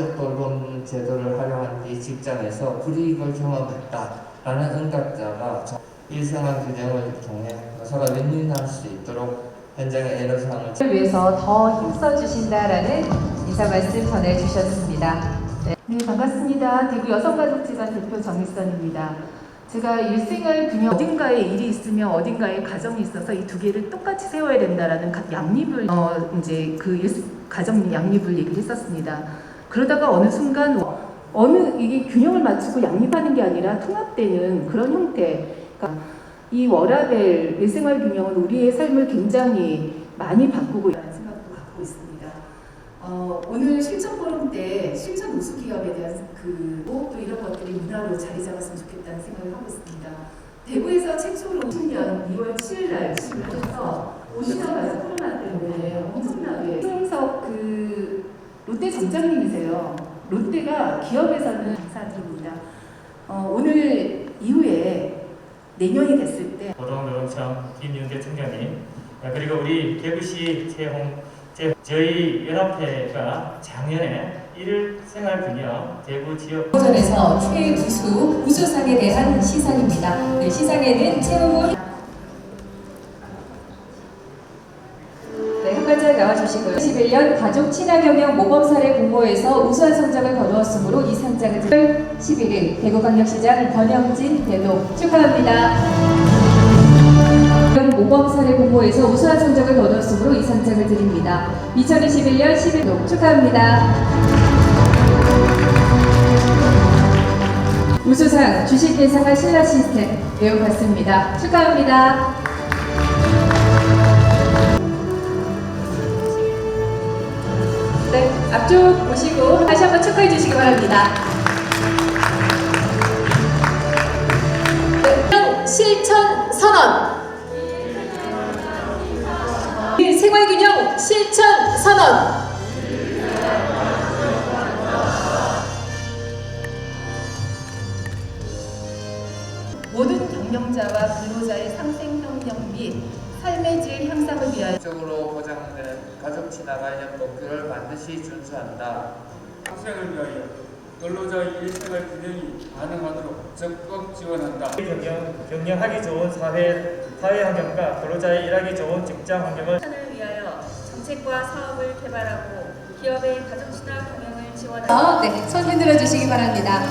가족 돌봄 제도를 활용한 뒤 직장에서 불이익을 경험했다라는 응답자가 일생활 규정을 통해 서로 윈윈할 수 있도록 현장의 애로사항을 을 위해서 더 힘써 주신다라는 인사 말씀 전해 주셨습니다. 네, 반갑습니다. 대구 여성가족재단 대표 정일선입니다. 제가 일생활 균형 어딘가에 일이 있으면 어딘가에 가정이 있어서 이 두 개를 똑같이 세워야 된다라는 가- 양립을 어 이제 그 일- 가정 양립을 얘기를 했었습니다. 그러다가 어느 순간 어느 이게 균형을 맞추고 양립하는 게 아니라 통합되는 그런 형태. 그러니까 이 워라벨 일생활 균형은 우리의 삶을 굉장히 많이 바꾸고 있다는 생각도 갖고 있습니다. 어, 오늘 실전 포럼 때 실전 우수 기업에 대한 그또 이런 것들이 문화로 자리 잡았으면 좋겠다는 생각을 하고 있습니다. 대구에서 최초로 10년 2월 7일 날 시작해서 오시자마자 코로나 때문에 롯데 점장님이세요. 롯데가 기업에서는 감사드립니다. 어, 오늘 이후에 내년이 됐을 때 고동노동청 김윤대 총장님 아, 그리고 우리 대구시 최홍 제, 저희 연합회가 작년에 일생활균형 대구 지역 전에서 최우수 우수상에 대한 시상입니다. 네, 시상에는 최우훈 네, 한 발짝 나와주시고요. 21년 가족 친화경영 모범 사례 공모에서 우수한 성적을 거두었으므로 이 상장을 드 11일 대구광역시장 권영진 대동 축하합니다. 모범 사례 공모에서 우수한 성적을 거두었으므로 이 상장을 드립니다. 2021년 11일 축하합니다. 우수상 주식 예상한 신라 시스템 매우 받습니다. 축하합니다. 앞쪽 보시고 다시 한번 축하해 주시기 바랍니다. 네, 실천 선언. 생활균형 실천 선언. 모든 경영자와 근로자의 상생 협력 및 삶의 질 향상을 위하여 적으로 보장되는 가족 친화 관련 목표를 반드시 준수한다. 학생을 위하여 근로자의 일생활 균형이 가능하도록 적극 지원한다. 경영, 경영하기 좋은 사회, 사회 환경과 근로자의 일하기 좋은 직장 환경을 을 위하여 정책과 사업을 개발하고 기업의 가족 친화 경영을 지원하고 어, 네, 손 흔들어 주시기 바랍니다.